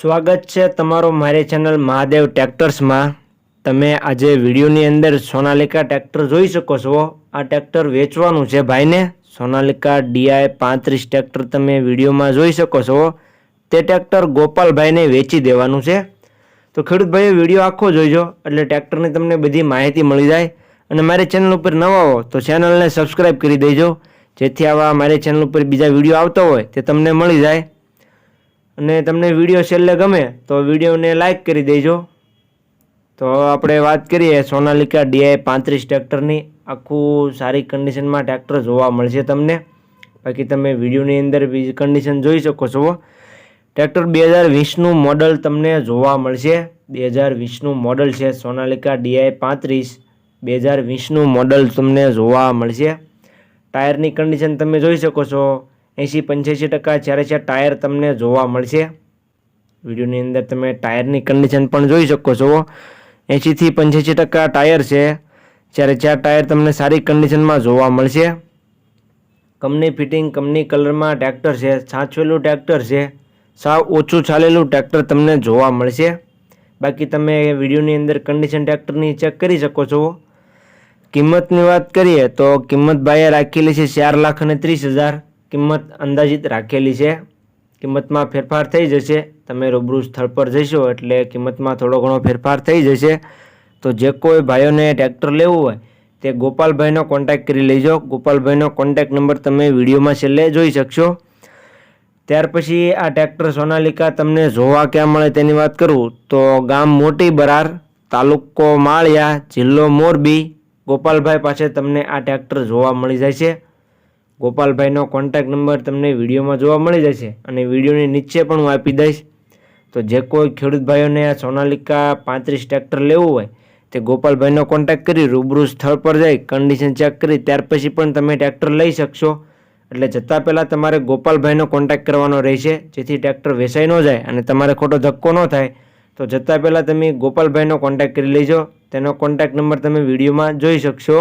સ્વાગત છે તમારો મારી ચેનલ મહાદેવ ટ્રેક્ટર્સમાં. તમે આજે વિડીયોની અંદર સોનાલિકા ટ્રેક્ટર જોઈ શકો છો. આ ટ્રેક્ટર વેચવાનું છે ભાઈને. સોનાલિકા ડીઆઈ પાંત્રીસ ટ્રેક્ટર તમે વિડીયોમાં જોઈ શકો છો. તે ટ્રેક્ટર ગોપાલભાઈને વેચી દેવાનું છે. તો ખેડૂતભાઈએ વીડિયો આખો જોઈજો, એટલે ટ્રેક્ટરની તમને બધી માહિતી મળી જાય. અને મારી ચેનલ ઉપર નવા હો, તો ચેનલને સબસ્ક્રાઈબ કરી દેજો. જેથી આવા મારી ચેનલ ઉપર બીજા વીડિયો આવતા હોય, તે તમને મળી જાય. અને તમને વીડિયો છેલ્લે ગમે તો વિડીયોને લાઈક કરી દેજો. તો આપણે વાત કરીએ સોનાલિકા ડીઆઈ પાંત્રીસ ટ્રેક્ટરની. આખું સારી કન્ડિશનમાં ટ્રેક્ટર જોવા મળશે તમને. બાકી તમે વિડીયોની અંદર બીજી કન્ડિશન જોઈ શકો છો. ટ્રેક્ટર બે હજાર વીસનું મોડલ તમને જોવા મળશે. બે હજાર વીસનું મોડલ છે સોનાલિકા ડીઆઈ પાંત્રીસ. બે હજાર વીસનું મોડલ તમને જોવા મળશે. ટાયરની કન્ડિશન તમે જોઈ શકો છો. એંશી પંચ્યાસી ટકા જ્યારે છે ટાયર તમને જોવા મળશે. વિડીયોની અંદર તમે ટાયરની કન્ડિશન પણ જોઈ શકો છો. એંશીથી પંચ્યાસી ટકા ટાયર છે. જ્યારે ચાર ટાયર તમને સારી કન્ડિશનમાં જોવા મળશે. કંપની ફિટિંગ, કંપની કલરમાં ટ્રેક્ટર છે. છાંચવેલું ટ્રેક્ટર છે. સાવ ઓછું ચાલેલું ટ્રેક્ટર તમને જોવા મળશે. બાકી તમે વિડીયોની અંદર કન્ડિશન ટ્રેક્ટરની ચેક કરી શકો છો. કિંમતની વાત કરીએ તો કિંમત ભાઈએ રાખેલી છે ચાર લાખ અને ત્રીસ હજાર. કિંમત અંદાજિત રાખેલી છે. કિંમતમાં ફેરફાર થઈ જશે. તમે રૂબરૂ સ્થળ પર જશો એટલે કિંમતમાં થોડો ઘણો ફેરફાર થઈ જશે. તો જે કોઈ ભાઈઓને ટ્રેક્ટર લેવું હોય તે ગોપાલભાઈનો કોન્ટેક્ટ કરી લેજો. ગોપાલભાઈનો કોન્ટેક્ટ નંબર તમે વિડીયોમાં છેલ્લે જોઈ શકશો. ત્યાર પછી આ ટ્રેક્ટર સોનાલિકા તમને જોવા ક્યાં મળે તેની વાત કરું તો ગામ મોટી બરાર, તાલુકો માળિયા, જિલ્લો મોરબી, ગોપાલભાઈ પાસે તમને આ ટ્રેક્ટર જોવા મળી જાય છે. ગોપાલભાઈનો કોન્ટેક્ટ નંબર તમને વિડીયોમાં જોવા મળી જશે અને વિડીયોની નીચે પણ હું આપી દઈશ. તો જે કોઈ ખેડૂત ભાઈઓને આ સોનાલિકા પાંત્રીસ ટ્રેક્ટર લેવું હોય, તે ગોપાલભાઈનો કોન્ટેક્ટ કરી રૂબરૂ સ્થળ પર જઈ કન્ડિશન ચેક કરી, ત્યાર પછી પણ તમે ટ્રેક્ટર લઈ શકશો. એટલે જતાં પહેલાં તમારે ગોપાલભાઈનો કોન્ટેક્ટ કરવાનો રહેશે, જેથી ટ્રેક્ટર વેચાઈ ન જાય અને તમારે ખોટો ધક્કો ન થાય. તો જતાં પહેલાં તમે ગોપાલભાઈનો કોન્ટેક્ટ કરી લેજો. તેનો કોન્ટેક્ટ નંબર તમે વિડીયોમાં જોઈ શકશો.